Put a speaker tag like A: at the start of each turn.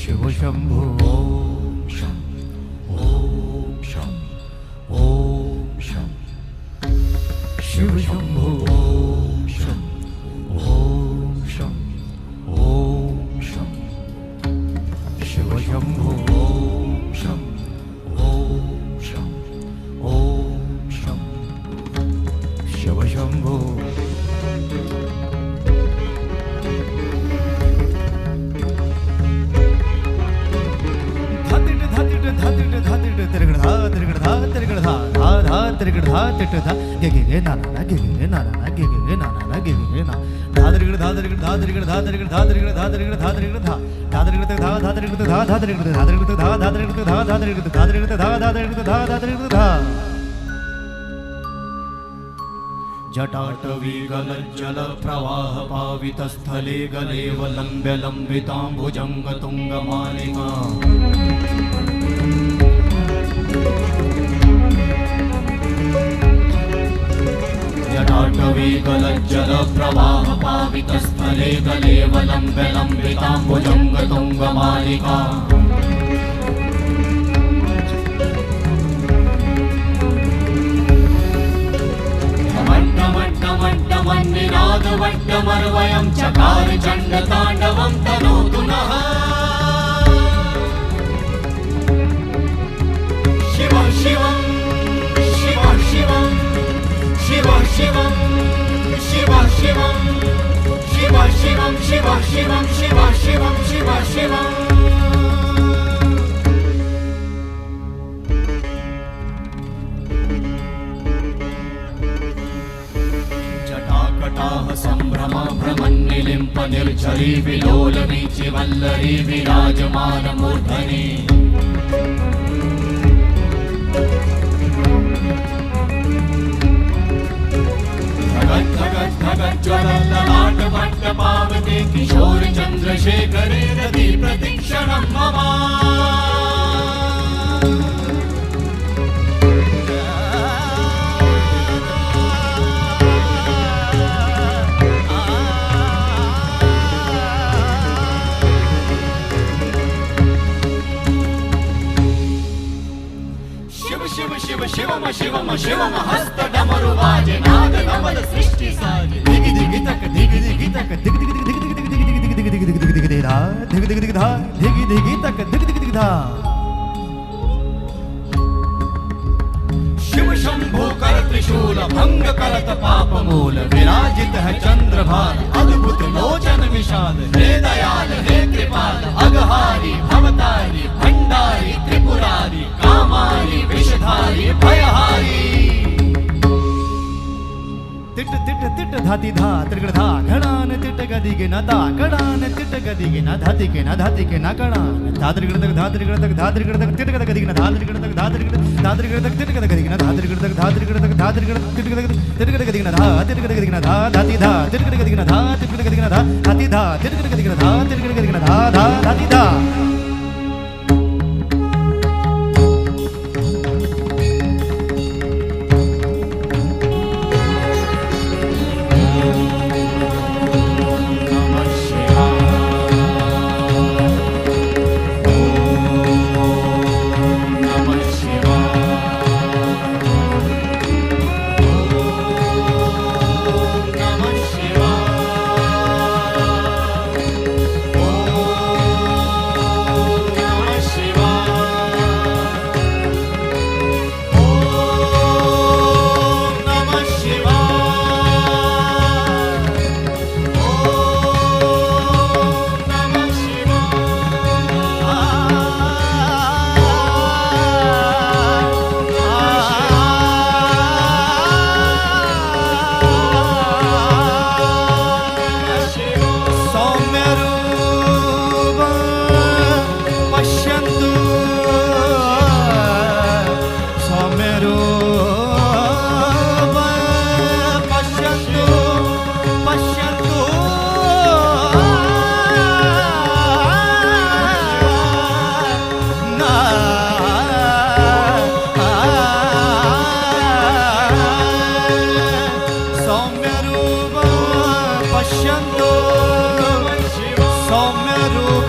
A: शिवशम्भो ॐ शं ॐ शं ॐ शं शिवशम्भो ॐ शं ॐ शं ॐ शं शिवशम्भो ॐ शं ॐ शं ॐ शं शिवशम्भो धादरगढ़ा टट धा गगेगे नाना ना गगेगे नाना ना गगेगे नाना ना गगेगे ना धादरगढ़ धादरगढ़ धादरगढ़ धादरगढ़ धादरगढ़ धादरगढ़ धादरगढ़ धा धादरगढ़ धा धादरगढ़ धा धादरगढ़ धा धादरगढ़ धा धादरगढ़ धा धादरगढ़ धा धादरगढ़ धा धादरगढ़ धा धादरगढ़ धा जटाटवी गलज्जल प्रवाह पावित स्थले गलेव लंब्य लंबिताम्बुजंग तुंग मालिमा उज्ज्वलप्रवाहपावितस्थले गलेवलम्बलम्बिताम्बुजं गतुङ्गमालिका मन्निनादवट्टमर्वयं चकारचण्डताण्डवं तनोतु नः। शिव शिवं शिव शिवं शिव। शिव शिवं शिव शिवं शिव शिवं शिव शिवं शिव शिवम् जटाकटाः सम्भ्रम भ्रमन्निलिम्प निर्झरी विलोलवीचि वल्लरी विराजमानमूर्धनि। भगत भगत भगत ज्वलल्ल लाट भट्ट पावते किशोर चंद्रशेखरेरति प्रतीक्षणं मम शिव शिव शिव शिवम शिवम शिवम हस्त डमरु बाजे नवल सृष्टि साजे दिगि दिगि तक दिगि दिगि दिगि दिगि दिगि दिगि दिगि दिगि दिगि दिगि दिगि दिगि दिगि दिगि दिगि दिगि धा दिगि दिगि तक दिगि दिगि दिगि धा शिव शंभो कर त्रिशूल भंग करत पाप मूल विराजित है चंद्रभान अद्भुत लोचन विशाल हे दयाल हे कृपाल अगहारी भवतारी भंडारी त्रिपुरारी कामारी विषधारी भयहारी तिट तिट तिट धाती धा त्रिगधा घणान तिट गदिगे न दा कणान तिट गदिगे न धाती के न धाती के न कणान धात्रिगण तक धात्रिगण तक धात्रिगण तक तिट गदग गदिगे न धात्रिगण तक धात्रिगण धात्रिगण तक तिट गदग गदिगे न धात्रिगण तक धात्रिगण तक धात्रिगण तिट गदग तिट गदग गदिगे न धा तिट गदग गदिगे न धा धाती धा तिट गदग गदिगे न धा तिट गदग गदिगे न धा धाति धा तिट गदग गदिगे न धा तिट गदग गदिगे न धा धा धाती धा Kamaşendo Sammeru